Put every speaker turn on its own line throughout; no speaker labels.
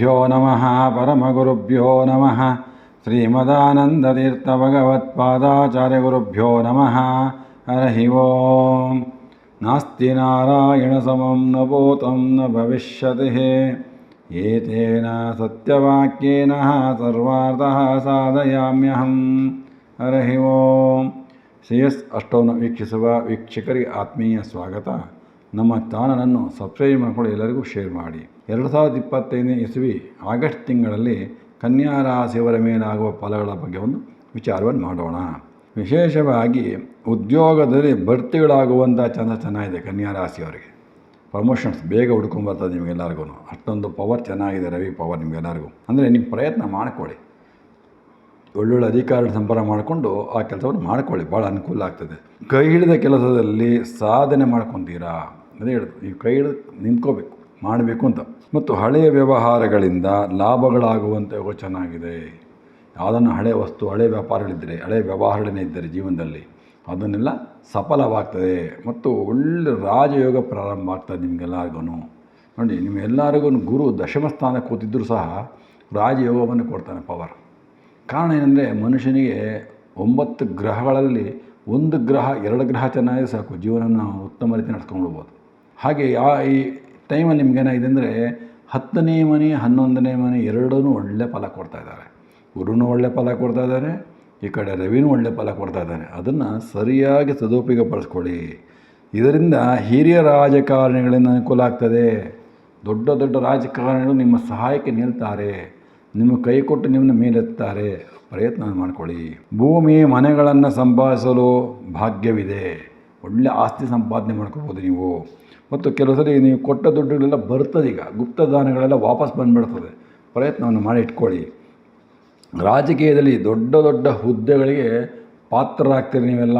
ಶ್ರೀಗುರುಭ್ಯೋ ನಮಃ ಪರಮಗುರುಭ್ಯೋ ನಮಃ ಶ್ರೀಮದಾನಂದತೀರ್ಥಭಗವತ್ಪಾದಾಚಾರ್ಯಗುರುಭ್ಯೋ ನಮಃ ಹರಿ ಓಂ ನಾಸ್ತಿ ನಾರಾಯಣಸಮಂ ನ ಭೂತಂ ನ ಭವಿಷ್ಯತಿ ಏತೇನ ಸತ್ಯವಾಕ್ಯೇನ ಸರ್ವಾರ್ಥಃ ಸಾಧಯಾಮ್ಯಹಂ ಹರಿ ಓಂ ಸಿ ಎಸ್ ಅಷ್ಟವನ್ನು ವೀಕ್ಷಿಸುವ ವೀಕ್ಷಕರಿಗೆ ಆತ್ಮೀಯ ಸ್ವಾಗತ ನಮ್ಮ ಚಾನಲನ್ನು ಸಬ್ಸ್ಕ್ರೈಬ್ ಮಾಡಿಕೊಂಡು ಎಲ್ಲರಿಗೂ ಶೇರ್ ಮಾಡಿ. ಎರಡು ಸಾವಿರದ ಇಪ್ಪತ್ತೈದನೇ ಇಸ್ವಿ ಆಗಸ್ಟ್ ತಿಂಗಳಲ್ಲಿ ಕನ್ಯಾ ರಾಶಿಯವರ ಮೇಲಾಗುವ ಫಲಗಳ ಬಗ್ಗೆ ಒಂದು ವಿಚಾರವನ್ನು ಮಾಡೋಣ. ವಿಶೇಷವಾಗಿ ಉದ್ಯೋಗದಲ್ಲಿ ಬಡ್ತಿಗಳಾಗುವಂಥ ಚಂದ ಚೆನ್ನಾಗಿದೆ ಕನ್ಯಾ ರಾಶಿಯವರಿಗೆ. ಪ್ರಮೋಷನ್ಸ್ ಬೇಗ ಹುಡ್ಕೊಂಬರ್ತದೆ ನಿಮಗೆಲ್ಲರಿಗೂ. ಅಷ್ಟೊಂದು ಪವರ್ ಚೆನ್ನಾಗಿದೆ ರವಿ ಪವರ್ ನಿಮಗೆಲ್ಲರಿಗೂ. ಅಂದರೆ ನಿಮ್ಮ ಪ್ರಯತ್ನ ಮಾಡಿಕೊಳ್ಳಿ. ಒಳ್ಳೊಳ್ಳೆ ಅಧಿಕಾರ ಸಂಪರ್ಕ ಮಾಡಿಕೊಂಡು ಆ ಕೆಲಸವನ್ನು ಮಾಡಿಕೊಳ್ಳಿ. ಭಾಳ ಅನುಕೂಲ ಆಗ್ತದೆ. ಕೈ ಹಿಡಿದ ಕೆಲಸದಲ್ಲಿ ಸಾಧನೆ ಮಾಡ್ಕೊತೀರಾ? ಅದೇ ಹೇಳೋದು ನೀವು ಕೈ ಹಿಡಿದು ನಿಂತ್ಕೋಬೇಕು, ಮಾಡಬೇಕು ಅಂತ. ಮತ್ತು ಹಳೆಯ ವ್ಯವಹಾರಗಳಿಂದ ಲಾಭಗಳಾಗುವಂಥ ಯೋಚನಾಗಿದೆ ಯಾವುದನ್ನು ಹಳೆಯ ವಸ್ತು ಹಳೆಯ ವ್ಯಾಪಾರಗಳಿದ್ದರೆ ಹಳೆಯ ವ್ಯವಹಾರಗಳನ್ನೇ ಇದ್ದರೆ ಜೀವನದಲ್ಲಿ ಅದನ್ನೆಲ್ಲ ಸಫಲವಾಗ್ತದೆ. ಮತ್ತು ಒಳ್ಳೆ ರಾಜಯೋಗ ಪ್ರಾರಂಭ ಆಗ್ತದೆ ನಿಮಗೆಲ್ಲರಿಗೂ ನೋಡಿ ನಿಮ್ಮೆಲ್ಲರಿಗೂ ಗುರು ದಶಮ ಸ್ಥಾನ ಕೂತಿದ್ದರೂ ಸಹ ರಾಜಯೋಗವನ್ನು ಕೊಡ್ತಾನೆ ಪವರ್. ಕಾರಣ ಏನಂದರೆ ಮನುಷ್ಯನಿಗೆ ಒಂಬತ್ತು ಗ್ರಹಗಳಲ್ಲಿ ಒಂದು ಗ್ರಹ, ಎರಡು ಗ್ರಹ ಚೆನ್ನಾಗಿ ಸಾಕು. ಜೀವನನ ಉತ್ತಮ ರೀತಿ ನಡೆಸ್ಕೊಂಡು ಹೋಗ್ಬೋದು. ಹಾಗೆ ಆ ಈ ಟೈಮಲ್ಲಿ ನಿಮ್ಗೇನಾಗಿದೆ ಅಂದರೆ ಹತ್ತನೇ ಮನೆ, ಹನ್ನೊಂದನೇ ಮನೆ ಎರಡೂ ಒಳ್ಳೆ ಫಲ ಕೊಡ್ತಾ ಇದ್ದಾರೆ. ಗುರುನೂ ಒಳ್ಳೆ ಫಲ ಕೊಡ್ತಾ ಇದ್ದಾರೆ, ಈ ಕಡೆ ರವಿನೂ ಒಳ್ಳೆ ಫಲ ಕೊಡ್ತಾ ಇದ್ದಾನೆ ಅದನ್ನು ಸರಿಯಾಗಿ ಸದುಪಯೋಗಪಡಿಸ್ಕೊಳ್ಳಿ. ಇದರಿಂದ ಹಿರಿಯ ರಾಜಕಾರಣಿಗಳಿಂದ ಅನುಕೂಲ ಆಗ್ತದೆ. ದೊಡ್ಡ ದೊಡ್ಡ ರಾಜಕಾರಣಿಗಳು ನಿಮ್ಮ ಸಹಾಯಕ್ಕೆ ನಿಲ್ತಾರೆ. ನಿಮ್ಮ ಕೈ ಕೊಟ್ಟು ನಿಮ್ಮನ್ನ ಮೇಲೆತ್ತಾರೆ. ಪ್ರಯತ್ನ ಮಾಡ್ಕೊಳ್ಳಿ. ಭೂಮಿ, ಮನೆಗಳನ್ನು ಸಂಪಾದಿಸಲು ಭಾಗ್ಯವಿದೆ. ಒಳ್ಳೆ ಆಸ್ತಿ ಸಂಪಾದನೆ ಮಾಡ್ಕೊಬೋದು ನೀವು. ಮತ್ತು ಕೆಲವು ಸರಿ ನೀವು ಕೊಟ್ಟ ದುಡ್ಡುಗಳೆಲ್ಲ ಬರ್ತದೆ ಈಗ. ಗುಪ್ತದಾನಗಳೆಲ್ಲ ವಾಪಸ್ ಬಂದುಬಿಡ್ತದೆ. ಪ್ರಯತ್ನವನ್ನು ಮಾಡಿ ಇಟ್ಕೊಳ್ಳಿ. ರಾಜಕೀಯದಲ್ಲಿ ದೊಡ್ಡ ದೊಡ್ಡ ಹುದ್ದೆಗಳಿಗೆ ಪಾತ್ರರಾಗ್ತೀರಿ ನೀವೆಲ್ಲ.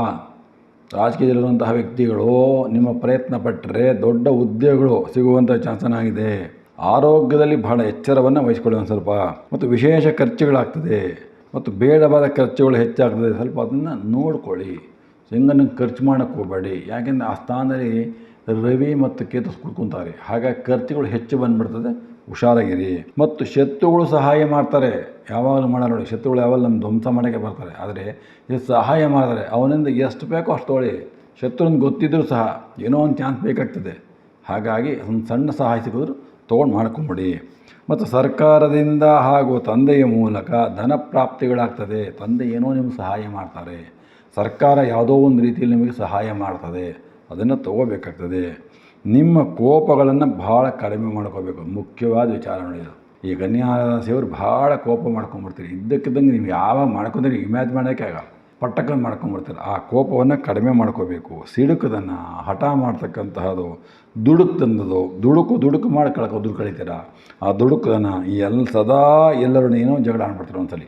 ರಾಜಕೀಯದಲ್ಲಿರುವಂತಹ ವ್ಯಕ್ತಿಗಳು ನಿಮ್ಮ ಪ್ರಯತ್ನ ಪಟ್ಟರೆ ದೊಡ್ಡ ಹುದ್ದೆಗಳು ಸಿಗುವಂಥ ಚಾನ್ಸನಾಗಿದೆ ಆರೋಗ್ಯದಲ್ಲಿ ಬಹಳ ಎಚ್ಚರವನ್ನು ವಹಿಸ್ಕೊಳ್ಳಿ ಒಂದು ಸ್ವಲ್ಪ. ಮತ್ತು ವಿಶೇಷ ಖರ್ಚುಗಳಾಗ್ತದೆ. ಮತ್ತು ಬೇಡವಾದ ಖರ್ಚುಗಳು ಹೆಚ್ಚಾಗ್ತದೆ. ಸ್ವಲ್ಪ ಅದನ್ನು ನೋಡ್ಕೊಳ್ಳಿ. ಹೆಂಗನ್ನು ಖರ್ಚು ಮಾಡೋಕ್ಕೆ ಹೋಗಬೇಡಿ. ಯಾಕೆಂದರೆ ಆ ಸ್ಥಾನದಲ್ಲಿ ರವಿ ಮತ್ತು ಕೇತು ಕೂತ್ಕೊಂತಾರೆ ಹಾಗಾಗಿ ಖರ್ಚುಗಳು ಹೆಚ್ಚು ಬಂದುಬಿಡ್ತದೆ. ಹುಷಾರಾಗಿರಿ. ಮತ್ತು ಶತ್ರುಗಳು ಸಹಾಯ ಮಾಡ್ತಾರೆ. ಯಾವಾಗಲೂ ಮಾಡಲ್ಲ ನೋಡಿ, ಶತ್ರುಗಳು ಯಾವಾಗ ನಮ್ಮ ಧ್ವಂಸ ಮಾಡೋಕ್ಕೆ ಬರ್ತಾರೆ. ಆದರೆ ಇದು ಸಹಾಯ ಮಾಡಿದರೆ ಅವನಿಂದ ಎಷ್ಟು ಬೇಕೋ ಅಷ್ಟು ತೊಗೊಳ್ಳಿ ಶತ್ರುನ ಗೊತ್ತಿದ್ದರೂ ಸಹ ಏನೋ ಒಂದು ಚಾನ್ಸ್ ಬೇಕಾಗ್ತದೆ. ಹಾಗಾಗಿ ಒಂದು ಸಣ್ಣ ಸಹಾಯ ಸಿಕ್ಕಿದ್ರು ತೊಗೊಂಡು ಮಾಡ್ಕೊಂಬಿಡಿ. ಮತ್ತು ಸರ್ಕಾರದಿಂದ ಹಾಗೂ ತಂದೆಯ ಮೂಲಕ ಧನ ಪ್ರಾಪ್ತಿಗಳಾಗ್ತದೆ. ತಂದೆ ಏನೋ ನಿಮಗೆ ಸಹಾಯ ಮಾಡ್ತಾರೆ. ಸರ್ಕಾರ ಯಾವುದೋ ಒಂದು ರೀತಿಯಲ್ಲಿ ನಿಮಗೆ ಸಹಾಯ ಮಾಡ್ತದೆ. ಅದನ್ನು ತಗೋಬೇಕಾಗ್ತದೆ. ನಿಮ್ಮ ಕೋಪಗಳನ್ನು ಭಾಳ ಕಡಿಮೆ ಮಾಡ್ಕೋಬೇಕು. ಮುಖ್ಯವಾದ ವಿಚಾರ ನೋಡಿದ್ರು ಈ ಕನ್ಯಾ ರಾಶಿಯವರು ಭಾಳ ಕೋಪ ಮಾಡ್ಕೊಂಬಿಡ್ತೀರಿ ಇದ್ದಕ್ಕಿದ್ದಂಗೆ ನೀವು ಯಾವಾಗ ಮಾಡ್ಕೊಂಡ್ರೆ ಇಮ್ಯಾಜ್ ಮಾಡೋಕ್ಕೆ ಆಗ ಪಟ್ಟಕ್ಕನ್ನು ಮಾಡ್ಕೊಂಬಿಡ್ತಾರೆ ಆ ಕೋಪವನ್ನು ಕಡಿಮೆ ಮಾಡ್ಕೋಬೇಕು. ಸಿಡುಕದನ್ನು, ಹಠ ಮಾಡ್ತಕ್ಕಂತಹದು ದುಡುಕು ತಂದದು ದುಡುಕು ದುಡುಕು ಮಾಡಿ ಕಳ್ಕೊ, ದುಡ್ಡು ಆ ದುಡುಕನ್ನು ಈ ಎಲ್ಲ ಸದಾ ಎಲ್ಲರೂ ಏನೋ ಜಗಳ ಆಡ್ಬಿಡ್ತಾರೆ ಒಂದ್ಸಲಿ.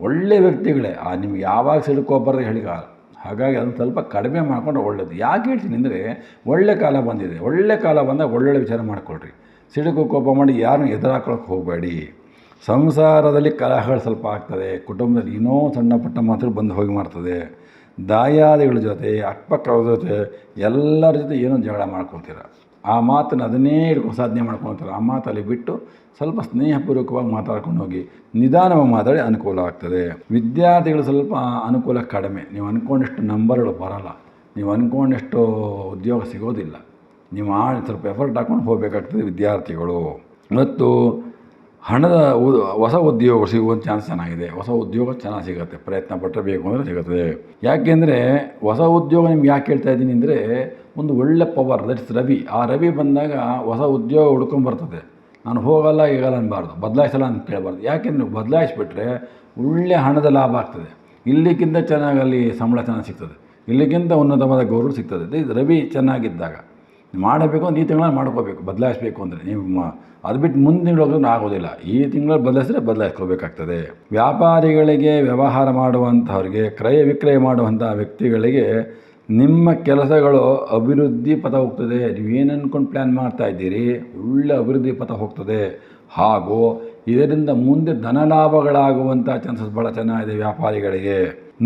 ಒಳ್ಳೆಯ ವ್ಯಕ್ತಿಗಳೇ. ಆ ನಿಮ್ಗೆ ಯಾವಾಗ ಸಿಡುಕೋಬಾರ್ದು ಹೇಳಿಕಾಲ ಹಾಗಾಗಿ ಅದನ್ನು ಸ್ವಲ್ಪ ಕಡಿಮೆ ಮಾಡಿಕೊಂಡು ಒಳ್ಳೇದು. ಯಾಕೆ ಹೇಳ್ತೀನಿ ಅಂದರೆ, ಒಳ್ಳೆ ಕಾಲ ಬಂದಿದೆ. ಒಳ್ಳೆ ಕಾಲ ಬಂದಾಗ ಒಳ್ಳೊಳ್ಳೆ ವಿಚಾರ ಮಾಡಿಕೊಳ್ರಿ. ಸಿಡುಕು ಕೋಪ ಮಾಡಿ ಯಾರನ್ನೂ ಎದುರಾಕೊಳ್ಳೋಕೆ ಹೋಗಬೇಡಿ. ಸಂಸಾರದಲ್ಲಿ ಕಲಹಗಳು ಸ್ವಲ್ಪ ಆಗ್ತದೆ. ಕುಟುಂಬದಲ್ಲಿ ಏನೋ ಸಣ್ಣ ಪುಟ್ಟ ಮಾತ್ರ ಬಂದು ಹೋಗಿ ಮಾಡ್ತದೆ. ದಾಯಾದಿಗಳ ಜೊತೆ ಅಕ್ಕಪಕ್ಕವ್ರ ಜೊತೆ ಎಲ್ಲರ ಜೊತೆ ಏನೋ ಜಗಳ ಮಾಡ್ಕೊಳ್ತೀರ. ಆ ಮಾತನ್ನು ಅದನ್ನೇ ಹಿಡ್ಕೊಂಡು ಸಾಧನೆ ಮಾಡ್ಕೊಳ್ತಾರೆ. ಆ ಮಾತಲ್ಲಿ ಬಿಟ್ಟು ಸ್ವಲ್ಪ ಸ್ನೇಹಪೂರ್ವಕವಾಗಿ ಮಾತಾಡ್ಕೊಂಡು ಹೋಗಿ ನಿಧಾನವಾಗಿ ಮಾತಾಡಿ ಅನುಕೂಲ ಆಗ್ತದೆ. ವಿದ್ಯಾರ್ಥಿಗಳು ಸ್ವಲ್ಪ ಅನುಕೂಲ ಕಡಿಮೆ. ನೀವು ಅಂದ್ಕೊಂಡಷ್ಟು ನಂಬರ್ಗಳು ಬರೋಲ್ಲ. ನೀವು ಅಂದ್ಕೊಂಡಷ್ಟು ಉದ್ಯೋಗ ಸಿಗೋದಿಲ್ಲ. ನೀವು ಆ ಸ್ವಲ್ಪ ಎಫರ್ಟ್ ಹಾಕ್ಕೊಂಡು ಹೋಗಬೇಕಾಗ್ತದೆ ವಿದ್ಯಾರ್ಥಿಗಳು. ಮತ್ತು ಹಣದ ಹೊಸ ಉದ್ಯೋಗ ಸಿಗುವಂಥ ಚಾನ್ಸ್ ಚೆನ್ನಾಗಿದೆ. ಹೊಸ ಉದ್ಯೋಗ ಚೆನ್ನಾಗಿ ಸಿಗುತ್ತೆ. ಪ್ರಯತ್ನ ಪಟ್ಟರೆ ಬೇಕು ಅಂದರೆ ಸಿಗುತ್ತದೆ ಯಾಕೆಂದರೆ ಹೊಸ ಉದ್ಯೋಗ ನಿಮ್ಗೆ ಯಾಕೆ ಹೇಳ್ತಾ ಇದ್ದೀನಿ ಅಂದರೆ ಒಂದು ಒಳ್ಳೆ ಪವರ್ ದಟ್ಸ್ ರವಿ. ಆ ರವಿ ಬಂದಾಗ ಹೊಸ ಉದ್ಯೋಗ ಹುಡ್ಕೊಂಬರ್ತದೆ ನಾನು ಹೋಗಲ್ಲ, ಈಗಲ್ಲ ಅನ್ನಬಾರ್ದು ಬದಲಾಯಿಸಲ್ಲ ಅಂತ ಕೇಳಬಾರ್ದು ಯಾಕೆಂದ್ರೆ ನೀವು ಬದಲಾಯಿಸಿಬಿಟ್ರೆ ಒಳ್ಳೆ ಹಣದ ಲಾಭ ಆಗ್ತದೆ. ಇಲ್ಲಿಗಿಂತ ಚೆನ್ನಾಗಿ ಅಲ್ಲಿ ಸಂಬಳ ಚೆನ್ನಾಗಿ ಸಿಗ್ತದೆ. ಇಲ್ಲಿಗಿಂತ ಉನ್ನತವಾದ ಗೌರವ ಸಿಗ್ತದೆ. ರವಿ ಚೆನ್ನಾಗಿದ್ದಾಗ. ಮಾಡಬೇಕು ಈ ತಿಂಗಳಲ್ಲಿ ಮಾಡ್ಕೋಬೇಕು, ಬದಲಾಯಿಸಬೇಕು ಅಂದರೆ ನೀವು ಅದು ಬಿಟ್ಟು ಮುಂದೆ ತಿಂಗಳು ಆಗೋದಿಲ್ಲ. ಈ ತಿಂಗಳು ಬದಲಾಯಿಸಿದ್ರೆ ಬದಲಾಯಿಸ್ಕೋಬೇಕಾಗ್ತದೆ. ವ್ಯಾಪಾರಿಗಳಿಗೆ ವ್ಯವಹಾರ ಮಾಡುವಂಥವ್ರಿಗೆ, ಕ್ರಯ ವಿಕ್ರಯ ಮಾಡುವಂಥ ವ್ಯಕ್ತಿಗಳಿಗೆ ನಿಮ್ಮ ಕೆಲಸಗಳು ಅಭಿವೃದ್ಧಿ ಪಥ ಹೋಗ್ತದೆ. ನೀವೇನು ಅಂದ್ಕೊಂಡು ಪ್ಲ್ಯಾನ್ ಮಾಡ್ತಾ ಇದ್ದೀರಿ? ಒಳ್ಳೆ ಅಭಿವೃದ್ಧಿ ಪಥ ಹೋಗ್ತದೆ. ಹಾಗೂ ಇದರಿಂದ ಮುಂದೆ ಧನ ಲಾಭಗಳಾಗುವಂಥ ಚಾನ್ಸಸ್ ಭಾಳ ಚೆನ್ನಾಗಿದೆ ವ್ಯಾಪಾರಿಗಳಿಗೆ.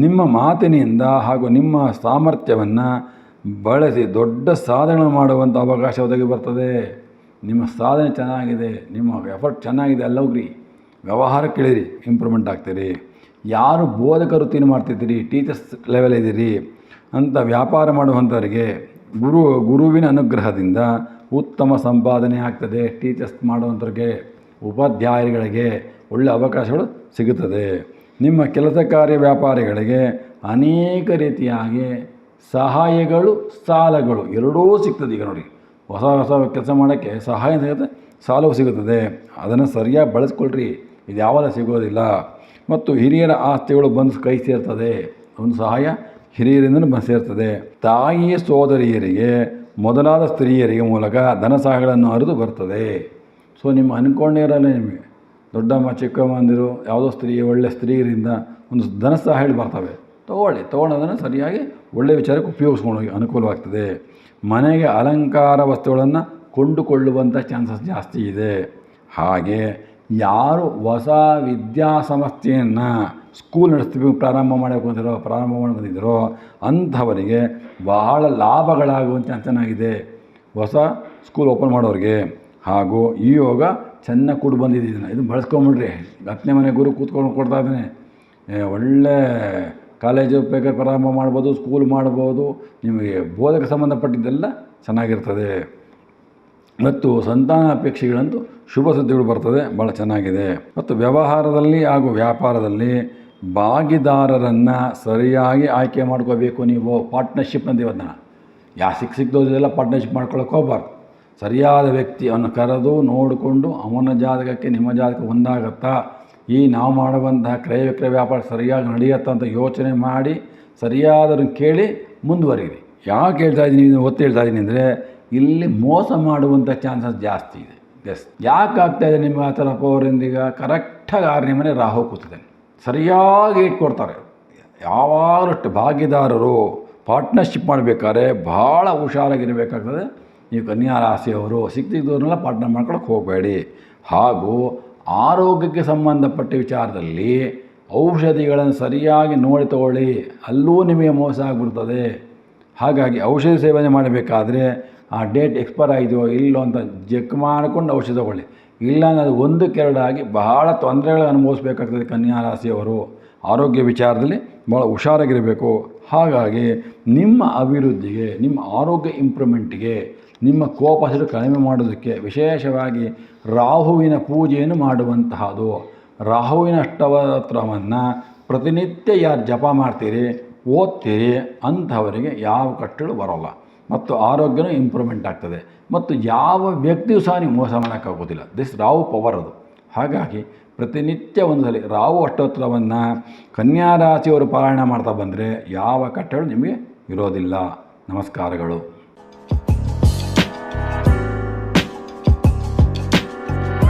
ನಿಮ್ಮ ಮಾತಿನಿಂದ ಹಾಗೂ ನಿಮ್ಮ ಸಾಮರ್ಥ್ಯವನ್ನು ಬಳಸಿ ದೊಡ್ಡ ಸಾಧನೆ ಮಾಡುವಂಥ ಅವಕಾಶ ಒದಗಿ ಬರ್ತದೆ. ನಿಮ್ಮ ಸಾಧನೆ ಚೆನ್ನಾಗಿದೆ, ನಿಮ್ಮ ಎಫರ್ಟ್ ಚೆನ್ನಾಗಿದೆ ಅಲ್ಲೋಗ್ರಿ ವ್ಯವಹಾರ ಕೇಳಿರಿ ಇಂಪ್ರೂವ್ಮೆಂಟ್ ಆಗ್ತೀರಿ. ಯಾರು ಬೋಧಕರು ವೃತ್ತಿನ ಮಾಡ್ತಿದ್ದೀರಿ ಟೀಚರ್ಸ್ ಲೆವೆಲ್ ಇದ್ದೀರಿ ಅಂತ ವ್ಯಾಪಾರ ಮಾಡುವಂಥವರಿಗೆ ಗುರು, ಗುರುವಿನ ಅನುಗ್ರಹದಿಂದ ಉತ್ತಮ ಸಂಪಾದನೆ ಆಗ್ತದೆ ಟೀಚರ್ಸ್ ಮಾಡುವಂಥವ್ರಿಗೆ ಉಪಾಧ್ಯಾಯರುಗಳಿಗೆ ಒಳ್ಳೆಯ ಅವಕಾಶಗಳು ಸಿಗುತ್ತದೆ. ನಿಮ್ಮ ಕೆಲಸ ಕಾರ್ಯ ವ್ಯಾಪಾರಿಗಳಿಗೆ ಅನೇಕ ರೀತಿಯಾಗಿ ಸಹಾಯಗಳು, ಸಾಲಗಳು, ಎರಡೂ ಸಿಗ್ತದೆ ಈಗ ನೋಡಿ. ಹೊಸ ಹೊಸ ಕೆಲಸ ಮಾಡೋಕ್ಕೆ ಸಹಾಯ ಸಿಗುತ್ತೆ ಸಾಲವು ಸಿಗುತ್ತದೆ. ಅದನ್ನು ಸರಿಯಾಗಿ ಬಳಸ್ಕೊಳ್ರಿ. ಇದು ಯಾವಾಗ ಸಿಗೋದಿಲ್ಲ. ಮತ್ತು ಹಿರಿಯರ ಆಸ್ತಿಗಳು ಬಂದು ಕೈ ಸೇರ್ತದೆ. ಒಂದು ಸಹಾಯ ಹಿರಿಯರಿಂದ ಬಂದು ಸೇರ್ತದೆ. ತಾಯಿಯ ಸೋದರಿಯರಿಗೆ, ಮೊದಲಾದ ಸ್ತ್ರೀಯರಿಗೆ ಮೂಲಕ ಧನ ಸಹಾಯಗಳನ್ನು ಅರಿದು ಬರ್ತದೆ. ಸೊ ನಿಮ್ಮ ಅನ್ಕೊಂಡಿರಲ್ಲ ನಿಮಗೆ ದೊಡ್ಡಮ್ಮ ಚಿಕ್ಕಮ್ಮಂದಿರು ಯಾವುದೋ ಸ್ತ್ರೀ, ಒಳ್ಳೆ ಸ್ತ್ರೀಯರಿಂದ ಒಂದು ಧನ ಸಹಾಯಗಳು ಬರ್ತವೆ. ತೊಗೊಳ್ಳಿ. ತೊಗೊಳೋದನ್ನು ಸರಿಯಾಗಿ ಒಳ್ಳೆಯ ವಿಚಾರಕ್ಕೆ ಉಪಯೋಗಿಸ್ಕೊಂಡು ಅನುಕೂಲವಾಗ್ತದೆ. ಮನೆಗೆ ಅಲಂಕಾರ ವಸ್ತುಗಳನ್ನು ಕೊಂಡುಕೊಳ್ಳುವಂಥ ಚಾನ್ಸಸ್ ಜಾಸ್ತಿ ಇದೆ. ಹಾಗೆ ಯಾರು ಹೊಸ ವಿದ್ಯಾಸಂಸ್ಥೆಯನ್ನು ಸ್ಕೂಲ್ ನಡೆಸ್ತೀವಿ ಪ್ರಾರಂಭ ಮಾಡಬೇಕು ಅಂತಿರೋ, ಪ್ರಾರಂಭ ಮಾಡಿ ಬಂದಿದ್ದರೋ ಅಂಥವರಿಗೆ ಬಹಳ ಲಾಭಗಳಾಗುವಂಥ ಚೆನ್ನಾಗಿದೆ. ಹೊಸ ಸ್ಕೂಲ್ ಓಪನ್ ಮಾಡೋರಿಗೆ. ಹಾಗೂ ಈ ಯೋಗ ಚೆನ್ನಾಗಿ ಕೂಡಿ ಬಂದಿದ್ದೀನಿ ಇದನ್ನು ಬಳಸ್ಕೊಂಬಿಡ್ರಿ. ಹತ್ತನೇ ಮನೆ ಗುರು ಕೂತ್ಕೊಂಡು ಕೊಡ್ತಾ ಇದ್ದಾನೆ. ಒಳ್ಳೆ ಕಾಲೇಜು ಬೇಕಾದ್ರೆ ಪ್ರಾರಂಭ ಮಾಡ್ಬೋದು ಸ್ಕೂಲ್ ಮಾಡ್ಬೋದು, ನಿಮಗೆ ಬೋಧಕ ಸಂಬಂಧಪಟ್ಟಿದ್ದೆಲ್ಲ ಚೆನ್ನಾಗಿರ್ತದೆ. ಮತ್ತು ಸಂತಾನ ಅಪೇಕ್ಷೆಗಳಂತೂ ಶುಭ ಸುದ್ದಿಗಳು ಬರ್ತದೆ ಭಾಳ ಚೆನ್ನಾಗಿದೆ. ಮತ್ತು ವ್ಯವಹಾರದಲ್ಲಿ ಹಾಗೂ ವ್ಯಾಪಾರದಲ್ಲಿ ಭಾಗಿದಾರರನ್ನು ಸರಿಯಾಗಿ ಆಯ್ಕೆ ಮಾಡ್ಕೋಬೇಕು ನೀವು ಪಾರ್ಟ್ನರ್ಶಿಪ್ ಅಂತೀವಿ ಯಾ ಸಿಕ್ಕ ಸಿಕ್ಕದೋದೆಲ್ಲ ಪಾರ್ಟ್ನರ್ಶಿಪ್ ಮಾಡ್ಕೊಳಕ್ಕೆ ಹೋಗ್ಬಾರ್ದು. ಸರಿಯಾದ ವ್ಯಕ್ತಿ ಅವನು ಕರೆದು ನೋಡಿಕೊಂಡು ಅವನ ಜಾತಕಕ್ಕೆ ನಿಮ್ಮ ಜಾತಕ ಒಂದಾಗತ್ತಾ? ಈ ನಾವು ಮಾಡುವಂತಹ ಕ್ರಯ ವಿಕ್ರಯ ವ್ಯಾಪಾರ ಸರಿಯಾಗಿ ನಡೆಯುತ್ತಾ ಅಂತ ಯೋಚನೆ ಮಾಡಿ ಸರಿಯಾದವ್ರನ್ನ ಕೇಳಿ ಮುಂದುವರಿಯಿರಿ. ಯಾಕೆ ಹೇಳ್ತಾ ಇದ್ದೀನಿ ಇದು ಒತ್ತು ಹೇಳ್ತಾ ಇದ್ದೀನಿ ಅಂದರೆ ಇಲ್ಲಿ ಮೋಸ ಮಾಡುವಂಥ ಚಾನ್ಸಸ್ ಜಾಸ್ತಿ ಇದೆ. ಎಸ್, ಯಾಕೆ ಆಗ್ತಾ ಇದೆ ನಿಮ್ಮ ಆ ಥರ ಪವರಿಂದೀಗ ಕರೆಕ್ಟಾಗಿ ಆರನೇ ಮನೆ ರಾಹು ಕೂತಿದ್ದಾನೆ. ಸರಿಯಾಗಿ ಇಟ್ಕೊಡ್ತಾರೆ ಯಾವಾಗಲೂ ಅಷ್ಟು ಭಾಗಿದಾರರು ಪಾರ್ಟ್ನರ್ಶಿಪ್ ಮಾಡಬೇಕಾದ್ರೆ ಭಾಳ ಹುಷಾರಾಗಿರಬೇಕಾಗ್ತದೆ. ನೀವು ಕನ್ಯಾ ರಾಶಿಯವರು ಸಿಕ್ತಿದ್ದವ್ರನ್ನೆಲ್ಲ ಪಾರ್ಟ್ನರ್ ಮಾಡ್ಕೊಳಕ್ಕೆ ಹೋಗಬೇಡಿ. ಹಾಗೂ ಆರೋಗ್ಯಕ್ಕೆ ಸಂಬಂಧಪಟ್ಟ ವಿಚಾರದಲ್ಲಿ ಔಷಧಿಗಳನ್ನು ಸರಿಯಾಗಿ ನೋಡಿ ತಗೊಳ್ಳಿ, ಅಲ್ಲೂ ನಿಮಗೆ ಮೋಸ ಆಗಿಬಿಡ್ತದೆ. ಹಾಗಾಗಿ ಔಷಧಿ ಸೇವನೆ ಮಾಡಬೇಕಾದ್ರೆ ಆ ಡೇಟ್ ಎಕ್ಸ್ಪೈರ್ ಆಗಿದೆಯೋ ಇಲ್ಲೋ ಅಂತ ಚೆಕ್ ಮಾಡಿಕೊಂಡು ಔಷಧಿ ತಗೊಳ್ಳಿ. ಇಲ್ಲ ಅದು ಒಂದಕ್ಕೆರಡಾಗಿ ಬಹಳ ತೊಂದರೆಗಳು ಅನುಭವಿಸ್ಬೇಕಾಗ್ತದೆ ಕನ್ಯಾ ರಾಶಿಯವರು ಆರೋಗ್ಯ ವಿಚಾರದಲ್ಲಿ ಭಾಳ ಹುಷಾರಾಗಿರಬೇಕು. ಹಾಗಾಗಿ ನಿಮ್ಮ ಅಭಿವೃದ್ಧಿಗೆ, ನಿಮ್ಮ ಆರೋಗ್ಯ ಇಂಪ್ರೂವ್ಮೆಂಟಿಗೆ ನಿಮ್ಮ ಕೋಪ ಕಡಿಮೆ ಮಾಡೋದಕ್ಕೆ ವಿಶೇಷವಾಗಿ ರಾಹುವಿನ ಪೂಜೆಯನ್ನು ಮಾಡುವಂತಹದು. ರಾಹುವಿನ ಅಷ್ಟವತ್ರವನ್ನು ಪ್ರತಿನಿತ್ಯ ಯಾರು ಜಪ ಮಾಡ್ತೀರಿ, ಓದ್ತೀರಿ, ಅಂಥವರಿಗೆ ಯಾವ ಕಟ್ಟಳು ಬರೋಲ್ಲ. ಮತ್ತು ಆರೋಗ್ಯನೂ ಇಂಪ್ರೂವ್ಮೆಂಟ್ ಆಗ್ತದೆ. ಮತ್ತು ಯಾವ ವ್ಯಕ್ತಿಯೂ ಸಹ ನೀವು ಮೋಸ ಮಾಡೋಕ್ಕಾಗೋದಿಲ್ಲ ದಿಸ್ ರಾವು ಪವರ್ ಅದು. ಹಾಗಾಗಿ ಪ್ರತಿನಿತ್ಯ ಒಂದು ಸಲ ರಾವು ಅಷ್ಟೋತ್ತರವನ್ನು ಕನ್ಯಾ ರಾಶಿಯವರು ಪಾರಾಯಣ ಮಾಡ್ತಾ ಬಂದರೆ ಯಾವ ಕಟ್ಟಡ ನಿಮಗೆ ಇರೋದಿಲ್ಲ. ನಮಸ್ಕಾರಗಳು.